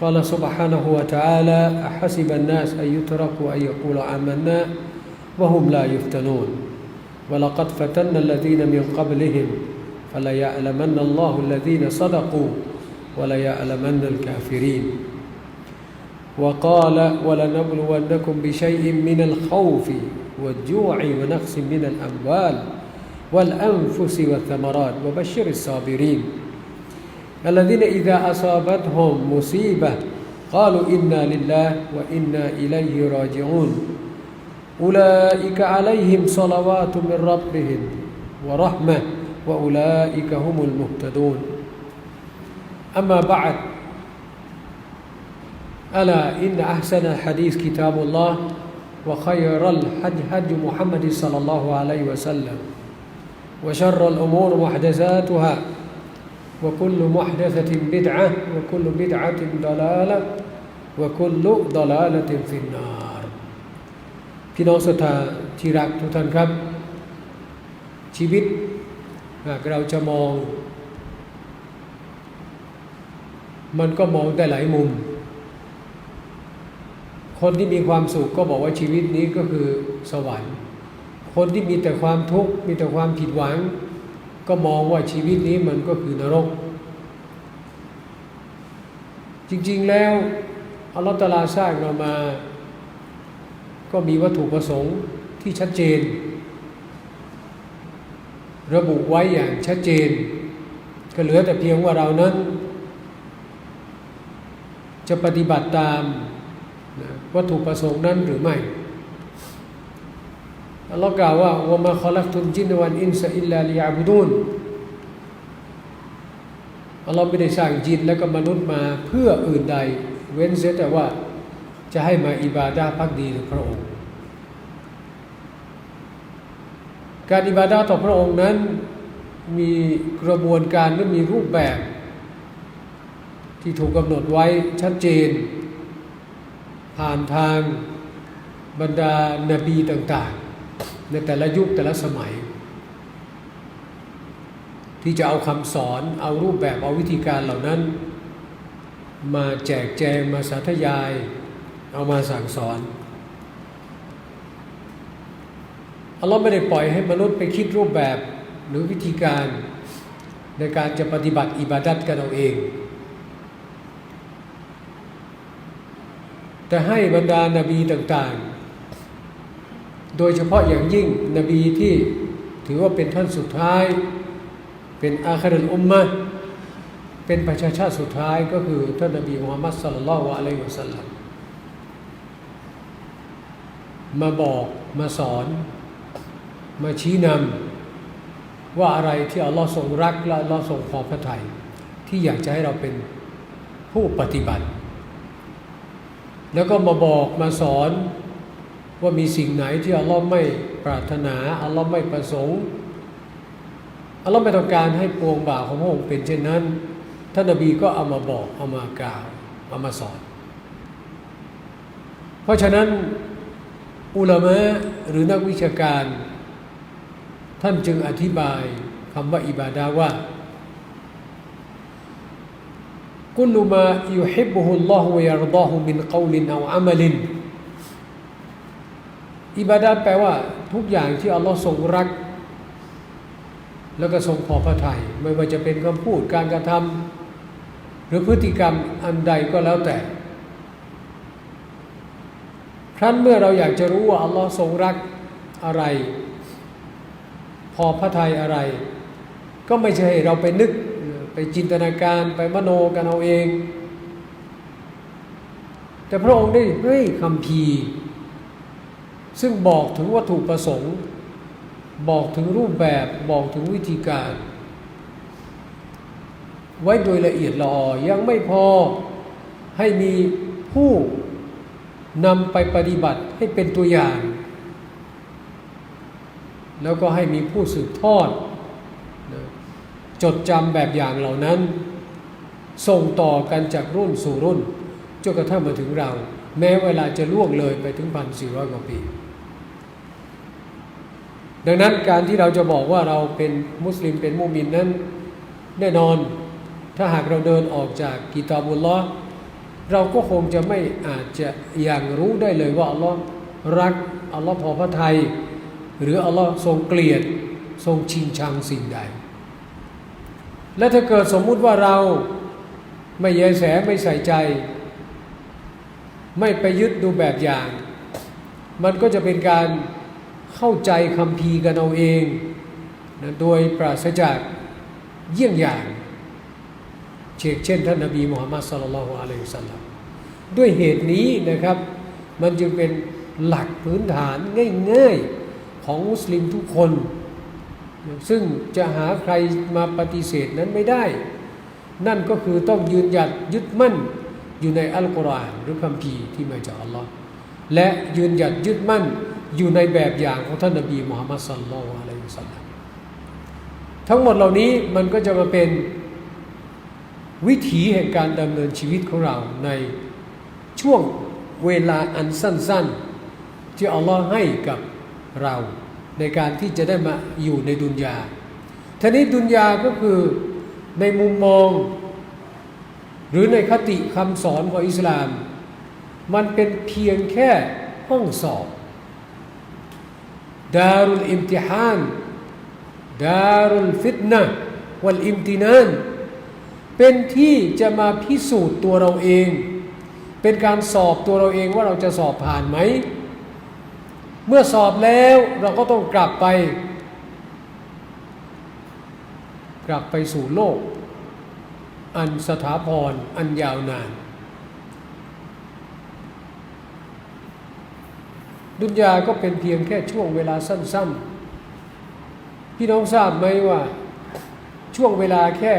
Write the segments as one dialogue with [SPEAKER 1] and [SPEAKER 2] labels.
[SPEAKER 1] قال سبحانه وتعالى أحسب الناس أن يتركوا أن يقولوا آمنا وهم لا يفتنون. ولقد فتنا الذين من قبلهم فليعلمن الله الذين صدقوا وليعلمن الكافرين. وقال ولنبلونكم بشيء من الخوف والجوع ونقص من الأموال والأنفس والثمرات وبشر الصابرين. الذين إذا أصابتهم مصيبة قالوا إنا لله وإنا إليه راجعون. أولئك عليهم صلوات من ربهم ورحمة وأولئك هم المهتدون. أما بعد ألا إن أحسن الحديث كتاب الله وخير الحج حج محمد صلى الله عليه وسلم وشر الأمور محدثاتها. وكل محدثة بدعة وكل بدعة ضلالة وكل ضلالة في النار พี่น้องศรัทธาที่รักทุกท่านครับ ชีวิตหากเราจะมอง มันก็มองได้หลายมุม คนที่มีความสุขก็บอกว่าชีวิตนี้ก็คือสวรรค์ คนที่มีแต่ความทุกข์มีแต่ความผิดหวัง ก็มองว่าชีวิตนี้มันก็คือนรก จริงๆแล้วอัลลอฮฺตาลาสร้างเรามา ก็มีวัตถุประสงค์ที่ชัดเจน ระบุไว้อย่างชัดเจน ก็เหลือแต่เพียงว่าเรานั้น จะปฏิบัติตามวัตถุประสงค์นั้นหรือไม่ อัลลอฮ์กล่าวว่าวะมาขลักตุนจินวันอินซาอิลลาลิยาบุดุนอัลลอฮ์ไม่ได้สร้างจินและก็มนุษย์มาเพื่ออื่นใด เว้นเสียแต่ว่าจะให้มาอิบาดาพักดีต่อพระองค์ การอิบาดาต่อพระองค์นั้นมีกระบวนการและมีรูปแบบ ที่ถูกกำหนดไว้ชัดเจน ผ่านทางบรรดานาบีต่าง ๆ ในแต่ละยุคแต่ละสมัย ที่จะเอาคำสอนเอารูปแบบเอาวิธีการเหล่านั้น มาแจกแจงมาสาธยาย เอามาสั่งสอนอัลลอฮ์ไม่ได้ปล่อยให้มนุษย์ไปคิดรูปแบบหรือวิธีการในการจะปฏิบัติอิบาดัตกันเอาเอง แต่ให้บรรดานาบีต่างๆ โดยเฉพาะอย่างยิ่งนบีที่ถือว่าเป็นท่านสุดท้าย เป็นอาคารุลอุมมะเป็นประชาชาติสุดท้ายก็คือท่านนบีมุฮัมมัดสัลลัลลอฮุอะลัยฮิวะสัลลัมมาบอกมาสอน มาชี้นำว่าอะไรที่อัลลอฮ์ทรงรักและอัลลอฮ์ทรงพอพระทัยที่อยากจะให้เราเป็นผู้ปฏิบัติ แล้วก็มาบอกมาสอน ว่ามีสิ่งไหนที่อัลลอฮ์ไม่ปรารถนาอัลลอฮ์ไม่ประสงค์อัลลอฮ์ไม่ต้องการให้ปวงบ่าวของพระองค์เป็นเช่นนั้นท่านนบีก็เอามาบอกเอามากล่าวเอามาสอน เพราะฉะนั้นอุลามะหรือนักวิชาการ ท่านจึงอธิบายคำว่าอิบาดาว่ากุลมายุฮิบุฮุลลอฮุวยารดอฮุมินกาวลินอาอามลิน อิบาดาแปลว่าทุกอย่างที่อัลลอฮ์ทรงรัก แล้วก็ทรงพอพระทยัยไม่ว่าจะเป็นคำพูดการกระทำหรือพฤติกรรมอันใดก็แล้วแต่ ครั้นเมื่อเราอยากจะรู้ว่าอัลลอฮ์ทรงรักอะไร พอพระทัยอะไร ก็ไม่ใช่เราไปนึกไปจินตนาการไปมโนกันเอาเอง แต่พระองค์ได้เฮ้ยคำพี ซึ่งบอกถึงวัตถุประสงค์ บอกถึงรูปแบบบอกถึงวิธีการ ไว้โดยละเอียดลออยังไม่พอให้มีผู้นำไปปฏิบัติให้เป็นตัวอย่าง แล้วก็ให้มีผู้สืบทอด จดจำแบบอย่างเหล่านั้น ส่งต่อกันจากรุ่นสู่รุ่นจนกระทั่งมาถึงเรา แม้เวลาจะล่วงเลยไปถึงพันสี่ร้อยกว่าปี ดังนั้นการที่เราจะบอกว่าเราเป็นมุสลิมเป็นมุมินนั้นแน่นอน ถ้าหากเราเดินออกจากกิตาบุลลอเราก็คงจะไม่อาจจะอย่างรู้ได้เลยว่าอัลลอฮ์รักอัลลอฮ์พอพระทัยหรืออัลลอฮ์ทรงเกลียดทรงชิงชังสิ่งใด และถ้าเกิดสมมุติว่าเราไม่แยแสไม่ใส่ใจ ไม่ไปยึดดูแบบอย่าง มันก็จะเป็นการ เข้าใจคำพีกันเอาเองนะโดยปราศจากเยี่ยงอย่างเช่นเช่นท่านนบีมุฮัมมัดสุลลัลฮุอะลัยฮิสัลลัมด้วยเหตุนี้นะครับ มันจึงเป็นหลักพื้นฐานง่ายๆของมุสลิมทุกคน ซึ่งจะหาใครมาปฏิเสธนั้นไม่ได้ นั่นก็คือต้องยืนหยัดยึดมั่นอยู่ในอัลกุรอานหรือคัมภีร์ที่มาจากอัลลอฮ์และยืนหยัดยึดมั่น อยู่ในแบบอย่างของท่านนบีมุฮัมมัดสุลลัลอะลัยฮิวสัลลัมทั้งหมดเหล่านี้มันก็จะมาเป็นวิถีแห่งการดำเนินชีวิตของเราในช่วงเวลาอันสั้น ๆ ที่อัลลอฮ์ให้กับเราในการที่จะได้มาอยู่ในดุนยาทีนี้ดุนยาก็คือในมุมมอง หรือในคติคำสอนของอิสลาม มันเป็นเพียงแค่ห้องสอบ ดารุลอิมติฮานดารุลฟิตนะวัลอิมตินานเป็นที่จะมาพิสูจน์ตัวเราเอง เป็นการสอบตัวเราเองว่าเราจะสอบผ่านไหม เมื่อสอบแล้วเราก็ต้องกลับไป กลับไปสู่โลก อันสถาพรอันยาวนาน ดุนยาก็เป็นเพียงแค่ช่วงเวลาสั้น ๆ พี่น้องทราบไหมว่าช่วงเวลาแค่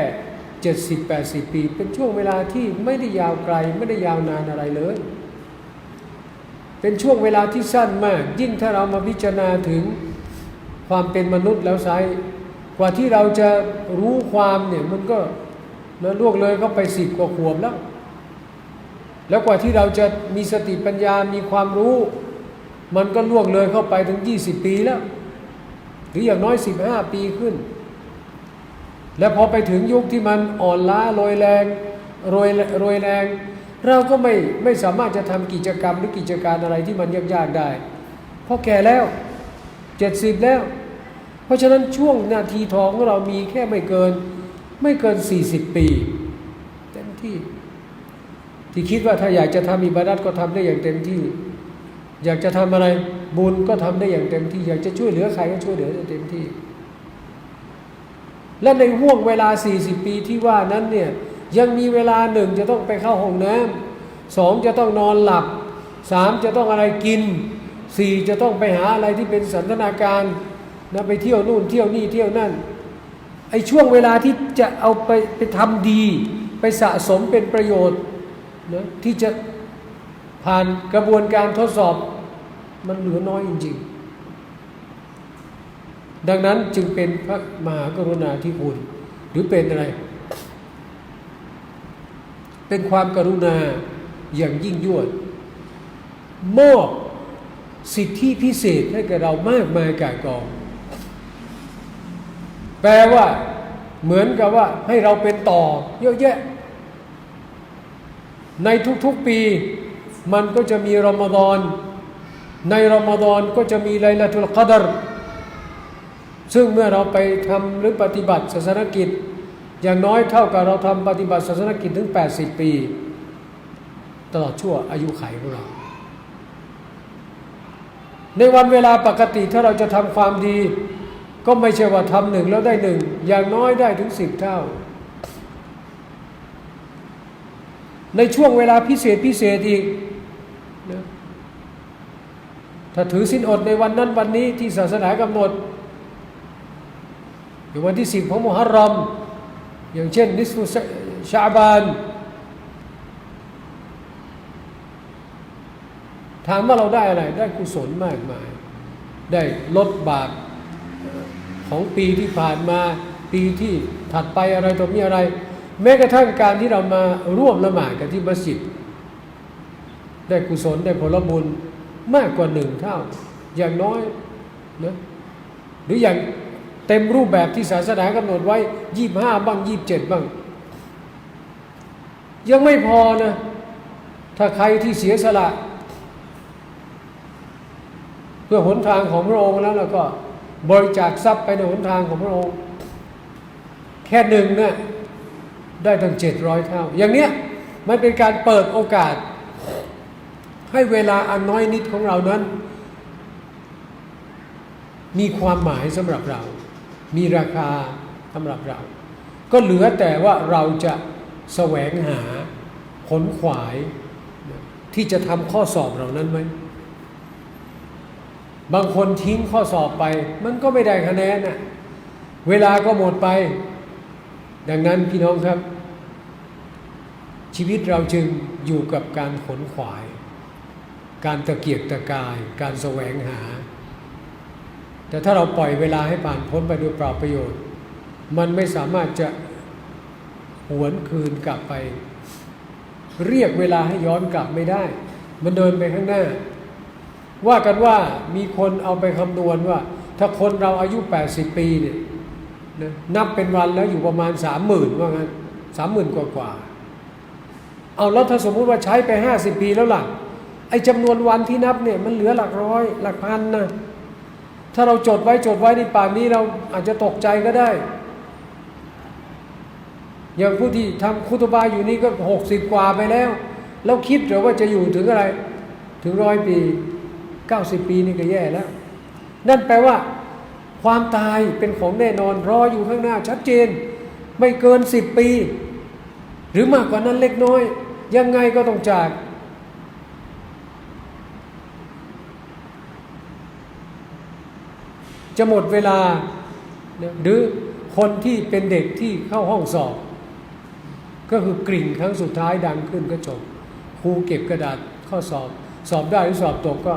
[SPEAKER 1] 70-80 ปี เป็นช่วงเวลาที่ไม่ได้ยาวไกลไม่ได้ยาวนานอะไรเลย เป็นช่วงเวลาที่สั้นมาก ยิ่งถ้าเรามาพิจารณาถึงความเป็นมนุษย์แล้วไซกว่าที่เราจะรู้ความเนี่ยมันก็นะล่วงเลยก็ไปสิบกว่าขวบแล้ว แล้วกว่าที่เราจะมีสติปัญญา มีความรู้ มันก็ล่วงเลยเข้าไปถึง 20 ปีแล้ว หรืออย่างน้อย 15 ปีขึ้น แล้วพอไปถึงยุคที่มันอ่อนล้าโรยแรงโรยโรยแรง เราก็ไม่ไม่สามารถจะทำกิจกรรมหรือกิจการอะไรที่มันยากๆได้ เพราะแก่แล้วเจ็ดสิบแล้ว เพราะฉะนั้นช่วงนาทีทองของเรามีแค่ไม่เกินไม่เกิน 40 ปีเต็มที่ ที่คิดว่าถ้าอยากจะทำอิบาดัตก็ทำได้อย่างเต็มที่ อยากจะทำอะไรบุญก็ทำได้อย่างเต็มที่ อยากจะช่วยเหลือใครก็ช่วยเหลือได้เต็มที่ และในห่วงเวลา 40 ปีที่ว่านั้นเนี่ยยังมีเวลาหนึ่งจะต้องไปเข้าห้องน้ำสองจะต้องนอนหลับสามจะต้องอะไรกินสี่จะต้องไปหาอะไรที่เป็นสันทนาการนะไปเที่ยวนู่นเที่ยวนี่เที่ยวนั่นไอ้ช่วงเวลาที่จะเอาไปไปทำดี ไปสะสมเป็นประโยชน์นะที่จะ ผ่านกระบวนการทดสอบมันเหลือน้อยจริง ๆ ดังนั้นจึงเป็นพระมหากรุณาธิคุณหรือเป็นอะไร เป็นความกรุณาอย่างยิ่งยวดมอบสิทธิพิเศษให้แก่เรามากมายกายกอง แปลว่าเหมือนกับว่าให้เราเป็นต่อเยอะแยะ ในทุกๆปี มันก็จะมีรอมฎอน ในรอมฎอนก็จะมีไลลาตุลกัดรซึ่งเมื่อเราไปทำหรือปฏิบัติศาสนกิจ อย่างน้อยเท่ากับเราทำปฏิบัติศาสนกิจถึง 80 ปี ตลอดชั่วอายุไขของเรา ในวันเวลาปกติถ้าเราจะทำความดี ก็ไม่ใช่ว่าทำหนึ่งแล้วได้หนึ่งอย่างน้อยได้ถึงสิบเท่า ในช่วงเวลาพิเศษพิเศษอีกนะถ้าถือสินอดในวันนั้นวันนี้ที่ศาสนากำหนดอย่างวันที่สิบของมุฮัรรอม อย่างเช่น นิสฟุชาบานถามว่าเราได้อะไร ได้กุศลมากมาย ได้ลดบาปของปีที่ผ่านมา ปีที่ถัดไปอะไรต่อมีอะไร แม้กระทั่งการที่เรามาร่วมละหมาดกันที่มัสยิด ได้กุศลได้ผลบุญมากกว่าหนึ่งเท่า อย่างน้อยนะหรืออย่างเต็มรูปแบบที่ศาสนากำหนดไว้ยี่ห้าบ้างยี่บเจ็ดบ้าง ยังไม่พอนะ ถ้าใครที่เสียสละ เพื่อหนทางของพระองค์แล้วแล้วก็บริจาคทรัพย์ไปในหนทางของพระองค์ แค่หนึ่งเนี่ย ได้ตั้งเจ็ดร้อยเท่า อย่างเนี้ยมันเป็นการเปิดโอกาส ให้เวลาอันน้อยนิดของเรานั้น มีความหมายสำหรับเรา มีราคาสำหรับเรา ก็เหลือแต่ว่าเราจะแสวงหาขนขวาย ที่จะทำข้อสอบเหล่านั้นไหมบางคนทิ้งข้อสอบไป มันก็ไม่ได้คะแนนนะเวลาก็หมดไป ดังนั้นพี่น้องครับ ชีวิตเราจึงอยู่กับการขนขวาย การตะเกียกตะกาย การแสวงหา แต่ถ้าเราปล่อยเวลาให้ผ่านพ้นไปโดยเปล่าประโยชน์ มันไม่สามารถจะหวนคืนกลับไป เรียกเวลาให้ย้อนกลับไม่ได้ มันเดินไปข้างหน้า ว่ากันว่ามีคนเอาไปคำนวณว่า ถ้าคนเราอายุ 80 ปีเนี่ย นะนับเป็นวันแล้วอยู่ประมาณ30,000ว่างั้นสามหมื่นกว่ากว่าเอาแล้วถ้าสมมุติว่าใช้ไป50ปีแล้วล่ะ ไอ้จำนวนวันที่นับเนี่ยมันเหลือหลักร้อย หลักพันนะถ้าเราจดไว้จดไว้ในป่านนี้เราอาจจะตกใจก็ได้ อย่างผู้ที่ทำคุตบาอยู่นี่ก็หกสิบกว่าไปแล้ว แล้วคิดหรือว่าจะอยู่ถึงอะไร ถึงร้อยปีเก้าสิบปีนี่ก็แย่แล้ว นั่นแปลว่า ความตายเป็นของแน่นอนรออยู่ข้างหน้าชัดเจน ไม่เกินสิบปี หรือมากกว่านั้นเล็กน้อย ยังไงก็ต้องจาก จะหมดเวลา หรือคนที่เป็นเด็กที่เข้าห้องสอบ ก็คือกริ่งครั้งสุดท้ายดังขึ้นก็จบครูเก็บกระดาษข้อสอบ สอบได้หรือสอบตกก็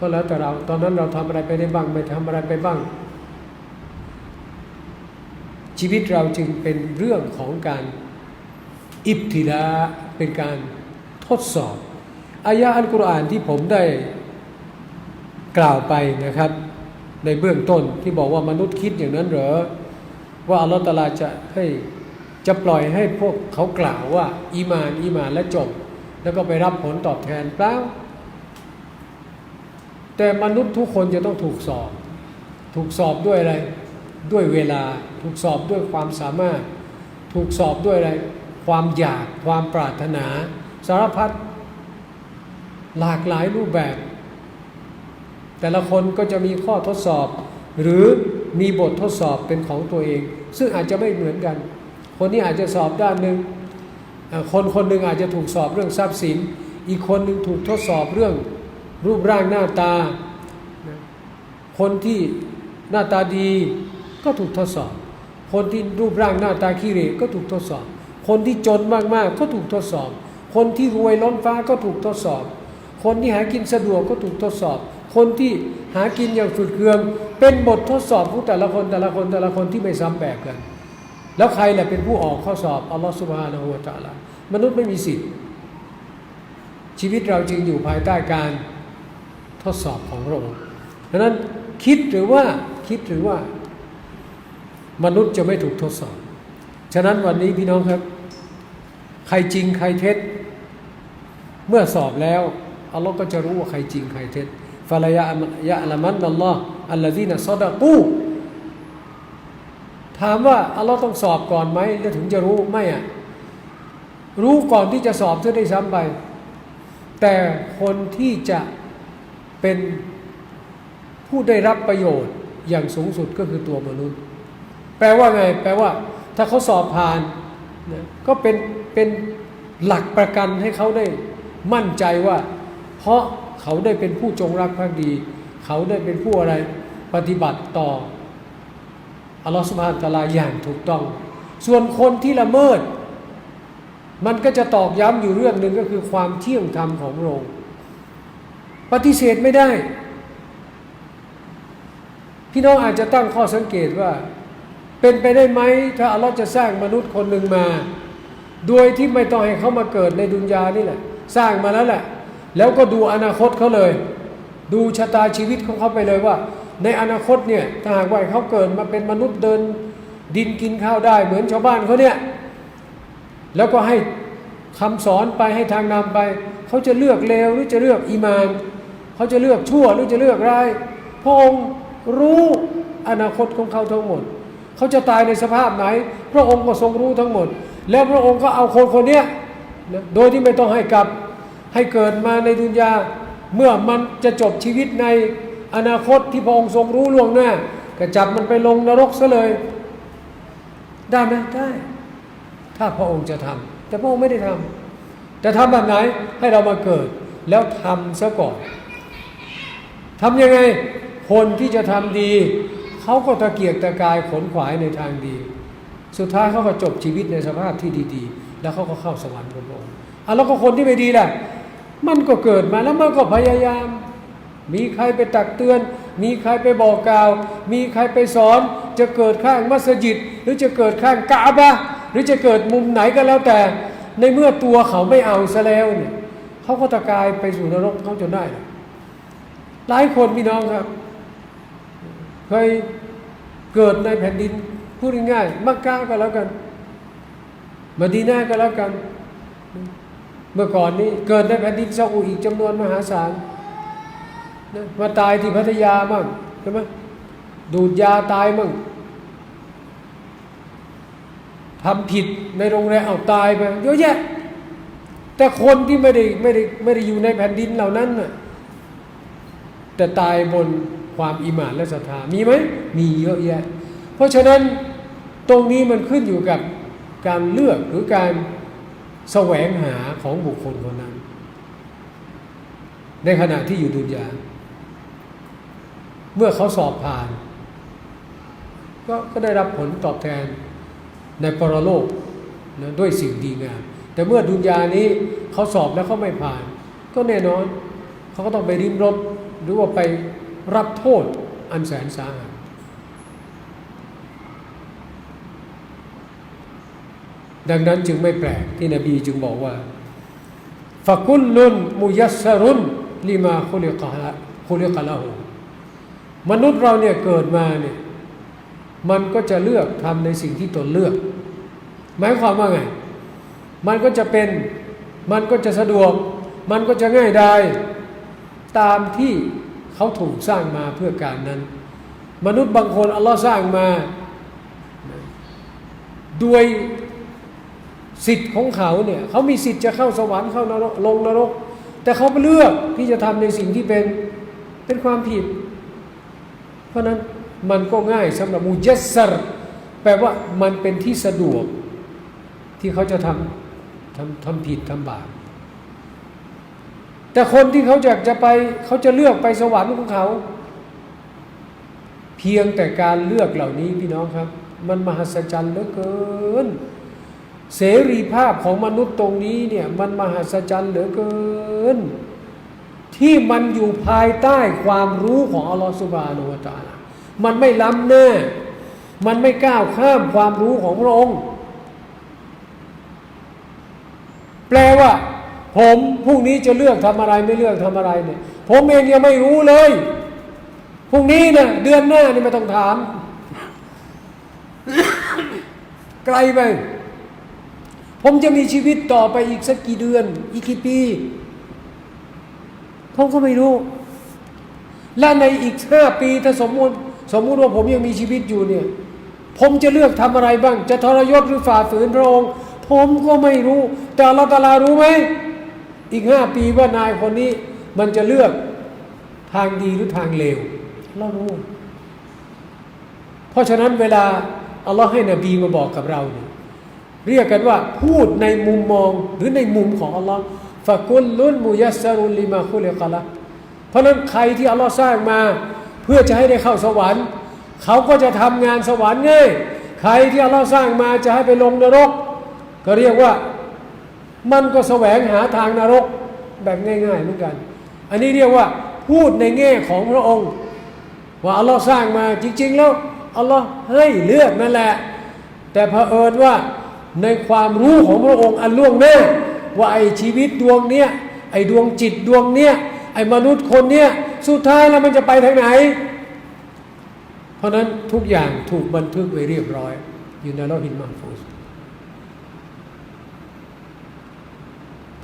[SPEAKER 1] ก็แล้วแต่เราตอนนั้นเราทำอะไรไปได้บ้างไม่ทำอะไรไปบ้าง ชีวิตเราจึงเป็นเรื่องของการอิบติลาเป็นการทดสอบอายะอัลกุรอานที่ผมได้กล่าวไปนะครับ ในเบื้องต้นที่บอกว่ามนุษย์คิดอย่างนั้นเหรอว่าอัลลอฮฺตาลาจะให้จะปล่อยให้พวกเขากล่าวว่า อีมาน อีมานและจบ แล้วก็ไปรับผลตอบแทนเปล่า แต่มนุษย์ทุกคนจะต้องถูกสอบ ถูกสอบด้วยอะไร ด้วยเวลา ถูกสอบด้วยความสามารถ ถูกสอบด้วยอะไร ความอยาก ความปรารถนา สารพัด หลากหลายรูปแบบ แต่ละคนก็จะมีข้อทดสอบ หรือมีบททดสอบเป็นของตัวเอง ซึ่งอาจจะไม่เหมือนกัน คนนี้อาจจะสอบด้านหนึ่งคนคนหนึ่งอาจจะถูกสอบเรื่องทรัพย์สิน อีกคนหนึ่งถูกทดสอบเรื่อง รูปร่างหน้าตา คนที่หน้าตาดีก็ถูกทดสอบ คนที่รูปร่างหน้าตาขี้เหร่ก็ถูกทดสอบ คนที่จนมากๆก็ถูกทดสอบ คนที่รวยล้นฟ้าก็ถูกทดสอบ คนที่หากินสะดวกก็ถูกทดสอบ คนที่หากินอย่างสุดเคือง เป็นบททดสอบของแต่ละคนแต่ละคนแต่ละคนที่ไม่ซ้ำแบบกัน แล้วใครแหละเป็นผู้ออกข้อสอบอัลลอฮฺสุบฮานะฮูวะตะอาลามนุษย์ไม่มีสิทธิ์ชีวิตเราจึงอยู่ภายใต้การ ดสอบของพระองค์ดังนั้นคิดหรือว่าคิดหรือว่ามนุษย์จะไม่ถูกทดสอบ ฉะนั้นวันนี้พี่น้องครับ ใครจริงใครเท็จ เมื่อสอบแล้วอัลลอฮ์ก็จะรู้ว่าใครจริงใครเท็จฟาลายะยะละมันนัลลอฮ์อัลลอฮีนะซอดะกูถามว่าอัลลอฮ์ต้องสอบก่อนไหมแล้วถึงจะรู้ไม่อะรู้ก่อนที่จะสอบจะได้ซ้ำไป แต่คนที่จะ เป็นผู้ได้รับประโยชน์อย่างสูงสุดก็คือตัวมนุษย์ แปลว่าไง แปลว่าถ้าเขาสอบผ่านนะก็เป็นเป็นหลักประกันให้เขาได้มั่นใจว่า เพราะเขาได้เป็นผู้จงรักภักดี เขาได้เป็นผู้อะไรปฏิบัติต่ออัลลอฮฺสุบฮานตะอาลาอย่างถูกต้อง ส่วนคนที่ละเมิด มันก็จะตอกย้ำอยู่เรื่องหนึ่งก็คือความเที่ยงธรรมของพระองค์ ปฏิเสธไม่ได้ พี่น้องอาจจะตั้งข้อสังเกตว่า เป็นไปได้ไหมถ้าอัลลอฮ์จะสร้างมนุษย์คนหนึ่งมา โดยที่ไม่ต้องให้เขามาเกิดในดุนยานี่แหละ สร้างมาแล้วแหละ แล้วก็ดูอนาคตเขาเลย ดูชะตาชีวิตของเขาไปเลยว่า ในอนาคตเนี่ยถ้าหากว่าเขาเกิดมาเป็นมนุษย์เดิน ดินกินข้าวได้เหมือนชาวบ้านเขาเนี่ยแล้วก็ให้คำสอนไปให้ทางนำไป เขาจะเลือกเลวหรือจะเลือกอีมาน เขาจะเลือกชั่วหรือจะเลือกร้ายพระองค์รู้อนาคตของเขาทั้งหมด เขาจะตายในสภาพไหน พระองค์ก็ทรงรู้ทั้งหมด แล้วพระองค์ก็เอาคนคนเนี้ยโดยที่ไม่ต้องให้กลับให้เกิดมาในดุนยาเมื่อมันจะจบชีวิตในอนาคตที่พระองค์ทรงรู้ล่วงหน้าก็จับมันไปลงนรกซะเลย ได้ไหมได้ ถ้าพระองค์จะทำแต่พระองค์ไม่ได้ทำจะทำแบบไหนให้เรามาเกิด แล้วทำซะก่อน ทำยังไงคนที่จะทำดี เขาก็ตะเกียกตะกายขนขวายในทางดี สุดท้ายเขาก็จบชีวิตในสภาพที่ดีๆ แล้วเขาก็เข้าสวรรค์ของพระองค์อะแล้วก็คนที่ไม่ดีล่ะ มันก็เกิดมาแล้วมันก็พยายาม มีใครไปตักเตือน มีใครไปบอกกล่าว มีใครไปสอน จะเกิดข้างมัสยิด หรือจะเกิดข้างกาบะห์หรือจะเกิดมุมไหนก็แล้วแต่ ในเมื่อตัวเขาไม่เอาซะแล้วเนี่ยเขาก็ตะกายไปสู่นรกเขาจนได้ หลายคนพี่น้องครับ เคยเกิดในแผ่นดินพูดง่ายๆมักกะก็แล้วกันมาดีนาก็แล้วกัน เมื่อก่อนนี้เกิดในแผ่นดินซาอุอีกจำนวนมหาศาลนะมาตายที่พัทยามั่งใช่ไหมดูดยาตายมั่งทำผิดในโรงแรมเอาตายไปเยอะแยะ แต่คนที่ไม่ได้ไม่ได้ไม่ได้อยู่ในแผ่นดินเหล่านั้นน่ะ แต่ตายบนความอิมานและศรัทธามีไหมมีเยอะแยะ เพราะฉะนั้นตรงนี้มันขึ้นอยู่กับการเลือกหรือการแสวงหาของบุคคลคนนั้น ในขณะที่อยู่ดุนยา เมื่อเขาสอบผ่าน ก็ก็ได้รับผลตอบแทนในปรโลกนะด้วยสิ่งดีงาม แต่เมื่อดุนยานี้เขาสอบแล้วเขาไม่ผ่าน ก็แน่นอน เขาก็ต้องไปริมรถ หรือว่าไปรับโทษอันแสนสาหัสดังนั้นจึงไม่แปลกที่นบีจึงบอกว่าฟะกุลลุนมุยัสรุนลิมาคุลิกะละคุลิกะละหูมนุษย์เราเนี่ยเกิดมาเนี่ยมันก็จะเลือกทำในสิ่งที่ตนเลือก หมายความว่าไง มันก็จะเป็น มันก็จะสะดวก มันก็จะง่ายได้ ตามที่เขาถูกสร้างมาเพื่อการนั้น มนุษย์บางคนอัลลอฮ์สร้างมา ด้วยสิทธิ์ของเขาเนี่ยเขามีสิทธิ์จะเข้าสวรรค์เข้านรกลงนรก แต่เขาเลือกที่จะทำในสิ่งที่เป็นเป็นความผิด เพราะนั้นมันก็ง่ายสำหรับมูเจสซรแปลว่ามันเป็นที่สะดวกที่เขาจะทำทำทำผิดทำบาป แต่คนที่เขาอยากจะไปเขาจะเลือกไปสวรรค์ของเขา เพียงแต่การเลือกเหล่านี้พี่น้องครับ มันมหัศจรรย์เหลือเกิน เสรีภาพของมนุษย์ตรงนี้เนี่ยมันมหัศจรรย์เหลือเกิน ที่มันอยู่ภายใต้ความรู้ของอัลลอฮฺสุบานาละตาลามันไม่ล้ำหน้า มันไม่ก้าวข้ามความรู้ของพระองค์ แปลว่า ผมพรุ่งนี้จะเลือกทำอะไรไม่เลือกทำอะไรเนี่ยผมเองยังไม่รู้เลยพรุ่งนี้นะเดือนหน้านี่ไม่ต้องถาม ไกลไปผมจะมีชีวิตต่อไปอีกสักกี่เดือน อีกกี่ปีผมก็ไม่รู้ และในอีกห้าปีถ้าสมมติสมมุติว่าผมยังมีชีวิตอยู่เนี่ย ผมจะเลือกทำอะไรบ้าง จะทรยศหรือฝ่าฝืนพระองค์ ผมก็ไม่รู้ แต่อัลลอฮฺตาลารู้ไหม อีกห้าปีว่านายคนนี้มันจะเลือกทางดีหรือทางเลวเรารู้ เพราะฉะนั้นเวลาอัลลอฮ์ให้นบีมาบอกกับเราเนี่ยเรียกกันว่าพูดในมุมมองหรือในมุมของอัลลอฮ์ฟะกุลลุนมุยัสซารุลลิมาคุลิกะละเพราะฉะนั้นใครที่อัลลอฮ์สร้างมา เพื่อจะให้ได้เข้าสวรรค์ เขาก็จะทำงานสวรรค์ง่ายใครที่อัลลอฮ์สร้างมาจะให้ไปลงนรก ก็เรียกว่า มันก็แสวงหาทางนรกแบบง่ายๆเหมือนกัน อันนี้เรียกว่าพูดในแง่ของพระองค์ ว่าอัลลอฮ์สร้างมาจริง ๆ แล้วอัลลอฮ์ให้เลือกนั่นแหละ แต่เผอิญว่าในความรู้ของพระองค์อันล่วงหน้าว่าไอ้ชีวิตดวงเนี้ยไอ้ดวงจิตดวงเนี้ยไอ้มนุษย์คนเนี้ยสุดท้ายแล้วมันจะไปทางไหน เพราะนั้นทุกอย่างถูกบันทึกไว้เรียบร้อย อยู่ในโลหินมาฟูส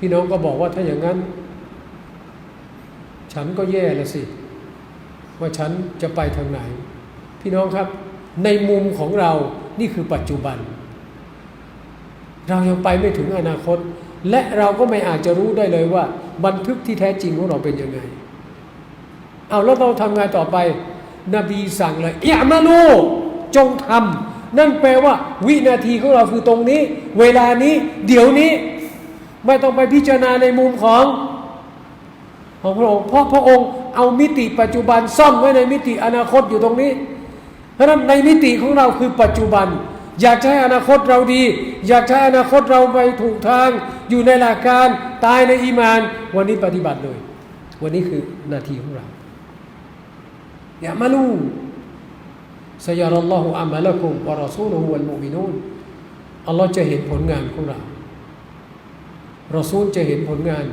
[SPEAKER 1] พี่น้องก็บอกว่าถ้าอย่างนั้น ฉันก็แย่ละสิ ว่าฉันจะไปทางไหน พี่น้องครับ ในมุมของเรานี่คือปัจจุบัน เรายังไปไม่ถึงอนาคต และเราก็ไม่อาจจะรู้ได้เลยว่า บันทึกที่แท้จริงของเราเป็นยังไง เอาแล้วเราทำงานต่อไป นบีสั่งเลยอย่ามาลูจงทำนั่นแปลว่า วินาทีของเราคือตรงนี้ เวลานี้ เดี๋ยวนี้ ไม่ต้องไปพิจารณาในมุมของของพระองค์ เพราะพระองค์เอามิติปัจจุบันซ่อนไว้ในมิติอนาคตอยู่ตรงนี้ เพราะนั้นในมิติของเราคือปัจจุบัน อยากใช้อนาคตเราดี อยากใช้อนาคตเราไปถูกทาง อยู่ในหลักการตายในอีมาน วันนี้ปฏิบัติเลย วันนี้คือนาทีของเราอย่ามาลูสยารัลลอฮุอามัลกุมวะรอซูลุฮุวัลมุมินูนอัลลอฮ์จะเห็นผลงานของเรา รอซูลจะเห็นผลงาน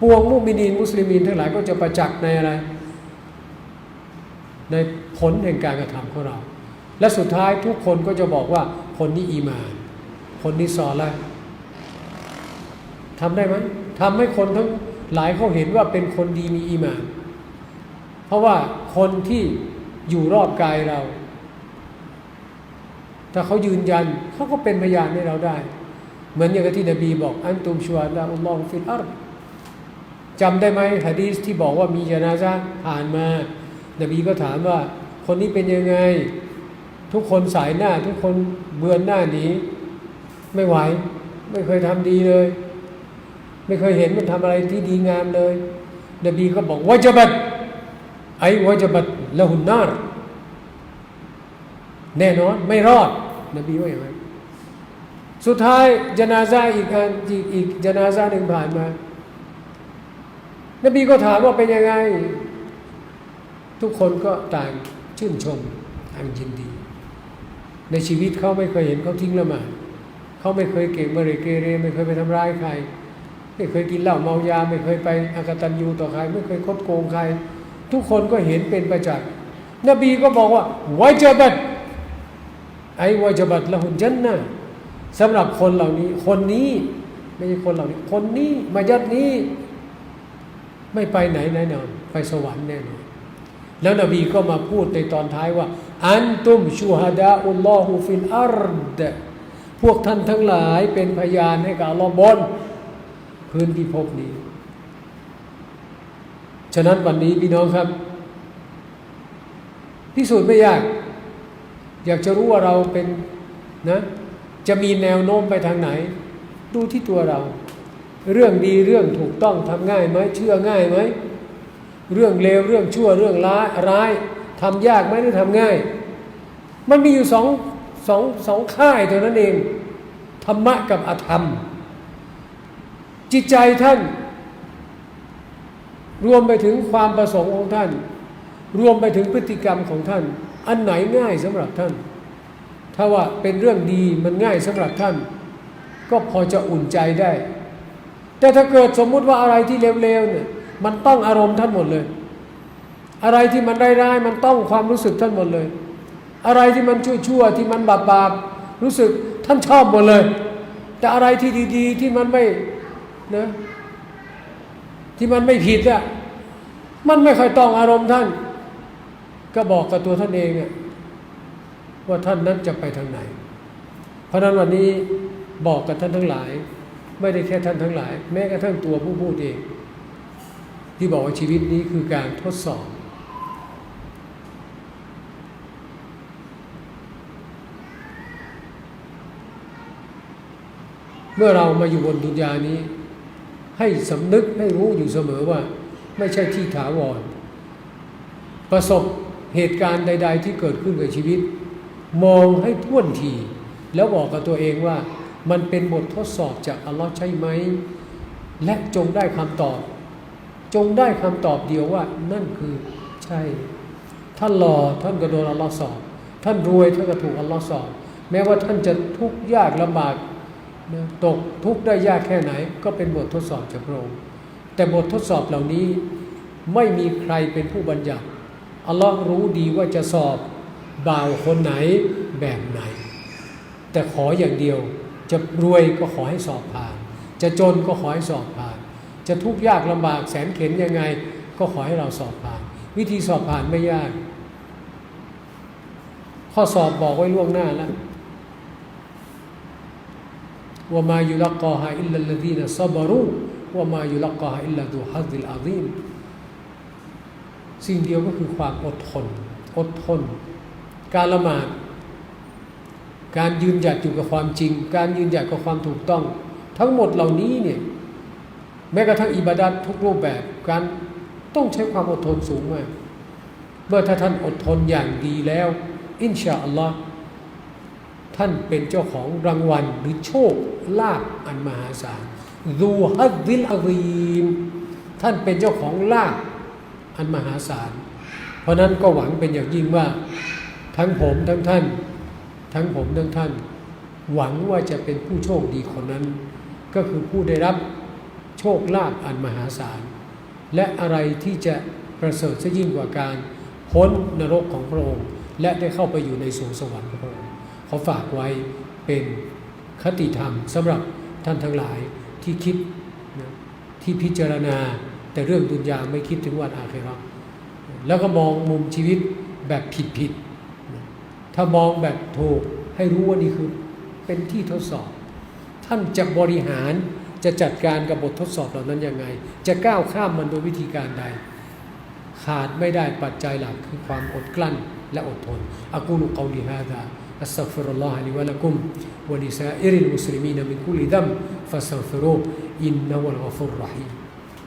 [SPEAKER 1] ปวงมุมินีนมุสลิมีนทั้งหลายก็จะประจักษ์ในอะไร ในผลแห่งการกระทำของเรา และสุดท้ายทุกคนก็จะบอกว่าคนนี้อีมาน คนนี้ซอละทำได้ไหมทำให้คนทั้งหลายเขาเห็นว่าเป็นคนดีมีอีมาน เพราะว่าคนที่อยู่รอบกายเรา ถ้าเขายืนยันเขาก็เป็นพยานให้เราได้ เหมือนอย่างที่นบีบอกอันตุมชวาดาอุลลอฮฺฟิลอาร์จำได้ไหมฮะดีษที่บอกว่ามีจนาซาผ่านมา นบีก็ถามว่า คนนี้เป็นยังไง ทุกคนสายหน้า ทุกคนเบือนหน้าหนีไม่ไหว ไม่เคยทำดีเลย ไม่เคยเห็นมันทำอะไรที่ดีงามเลย นบีก็บอกวาจบัตไอ้วาจบัตละหุนนารแน่นอนไม่รอด นบีว่าอย่างไร สุดท้ายจนาซาอีกอันอีกอีกจนาซาหนึ่งผ่านมา นบีก็ถามว่าเป็นยังไง ทุกคนก็ต่างชื่นชมต่างยินดี ในชีวิตเขาไม่เคยเห็นเขาทิ้งละหมาดเขาไม่เคยเก่งบริเกเรไม่เคยไปทำร้ายใคร ไม่เคยกินเหล้าเมายา ไม่เคยไปอากตันยูต่อใคร ไม่เคยคดโกงใคร ทุกคนก็เห็นเป็นประจักษ์นบีก็บอกว่าไวาจบัตไอ้วาจบัตละหุนจันนะ สำหรับคนเหล่านี้ คนนี้ไม่ใช่คนเหล่านี้ คนนี้มายัดนี้ ไม่ไปไหนแน่นอนไปสวรรค์แน่นอนแล้วนบีก็มาพูดในตอนท้ายว่า อันตุมชูฮดาอุลลอฮูฟิลอาร์ดพวกท่านทั้งหลายเป็นพยานให้กับอัลลอฮ์บนพื้นที่ภพนี้ ฉะนั้นวันนี้พี่น้องครับพิสูจน์ไม่ยาก อยากจะรู้ว่าเราเป็นนะ จะมีแนวโน้มไปทางไหน ดูที่ตัวเรา เรื่องดีเรื่องถูกต้องทำง่ายไหมเชื่อง่ายไหมเรื่องเลวเรื่องชั่วเรื่องร้ายร้ายทำยากไหมหรือทำง่าย มันมีอยู่สองสองสองค่ายเท่านั้นเองธรรมะกับอธรรม จิตใจท่าน รวมไปถึงความประสงค์ของท่าน รวมไปถึงพฤติกรรมของท่าน อันไหนง่ายสำหรับท่าน ถ้าว่าเป็นเรื่องดีมันง่ายสำหรับท่าน ก็พอจะอุ่นใจได้ แต่ถ้าเกิดสมมุติว่าอะไรที่เลวๆเนี่ยมันต้องอารมณ์ท่านหมดเลย อะไรที่มันร้ายๆมันต้องความรู้สึกท่านหมดเลย อะไรที่มันชั่วๆที่มันบาปๆรู้สึกท่านชอบหมดเลย แต่อะไรที่ดี ๆ ที่มันไม่นะที่มันไม่ผิดอะมันไม่ค่อยต้องอารมณ์ท่าน ก็บอกกับตัวท่านเองอะ ว่าท่านนั้นจะไปทางไหน เพราะนั้นวันนี้บอกกับท่านทั้งหลาย ไม่ได้แค่ท่านทั้งหลาย แม้กระทั่งตัวผู้พูดเอง ที่บอกว่าชีวิตนี้คือการทดสอบ เมื่อเรามาอยู่บนดุนยานี้ ให้สำนึกให้รู้อยู่เสมอว่า ไม่ใช่ที่ถาวร ประสบเหตุการณ์ใด ๆ ที่เกิดขึ้นกับชีวิต มองให้ท่วนที แล้วบอกกับตัวเองว่า มันเป็นบททดสอบจากอัลลอฮ์ใช่ไหม และจงได้คำตอบ จงได้คำตอบเดียวว่า นั่นคือใช่ ท่านหล่อท่านก็โดนอัลลอฮ์สอบ ท่านรวยท่านก็ถูกอัลลอฮ์สอบ แม้ว่าท่านจะทุกข์ยากลำบากนะตกทุกข์ได้ยากแค่ไหน ก็เป็นบททดสอบจากพระองค์แต่บททดสอบเหล่านี้ไม่มีใครเป็นผู้บัญญัติอัลลอฮ์รู้ดีว่าจะสอบ บ่าวคนไหนแบบไหน แต่ขออย่างเดียวจะรวยก็ขอให้สอบผ่าน จะจนก็ขอให้สอบผ่าน จะทุกข์ยากลำบากแสนเข็นยังไง ก็ขอให้เราสอบผ่าน วิธีสอบผ่านไม่ยาก ข้อสอบบอกไว้ล่วงหน้าแล้วว่ามายุลกอฮาอิลลัลลดีนซับรุว่ามายุลกอฮาอิลลัดูฮัดิลอาซีมสิ่งเดียวก็คือความอดทน อดทน การละหมาด การยืนหยัดอยู่กับความจริง การยืนหยัดกับความถูกต้อง ทั้งหมดเหล่านี้เนี่ยแม้กระทั่งอิบาดัตทุกรูปแบบการต้องใช้ความอดทนสูงมาก เมื่อถ้าท่านอดทนอย่างดีแล้ว อินชาอัลลอฮ์ท่านเป็นเจ้าของรางวัลหรือโชคลาภอันมหาศาลดูฮัดดิลอาซีมท่านเป็นเจ้าของลาภอันมหาศาล เพราะนั้นก็หวังเป็นอย่างยิ่งว่า ทั้งผมทั้งท่าน ทั้งผมทั้งท่าน หวังว่าจะเป็นผู้โชคดีคนนั้น ก็คือผู้ได้รับโชคลาภอันมหาศาล และอะไรที่จะประเสริฐซะยิ่งกว่าการ พ้นนรกของพระองค์ และได้เข้าไปอยู่ในสวงสวรรค์ของพระองค์เขาฝากไว้เป็นคติธรรมสำหรับท่านทั้งหลายที่คิดนะที่พิจารณาแต่เรื่องดุนยาไม่คิดถึงวันอาคราแล้วก็มองมุมชีวิตแบบผิดๆ ถ้ามองแบบถูกให้รู้ว่านี่คือเป็นที่ทดสอบ ท่านจะบริหารจะจัดการกับบททดสอบเหล่านั้นยังไง จะก้าวข้ามมันโดยวิธีการใด ขาดไม่ได้ปัจจัยหลักคือความอดกลั้นและอดทนอักูลุกอลิฮาดาอัสตัฆฟิรุลลอฮะลิว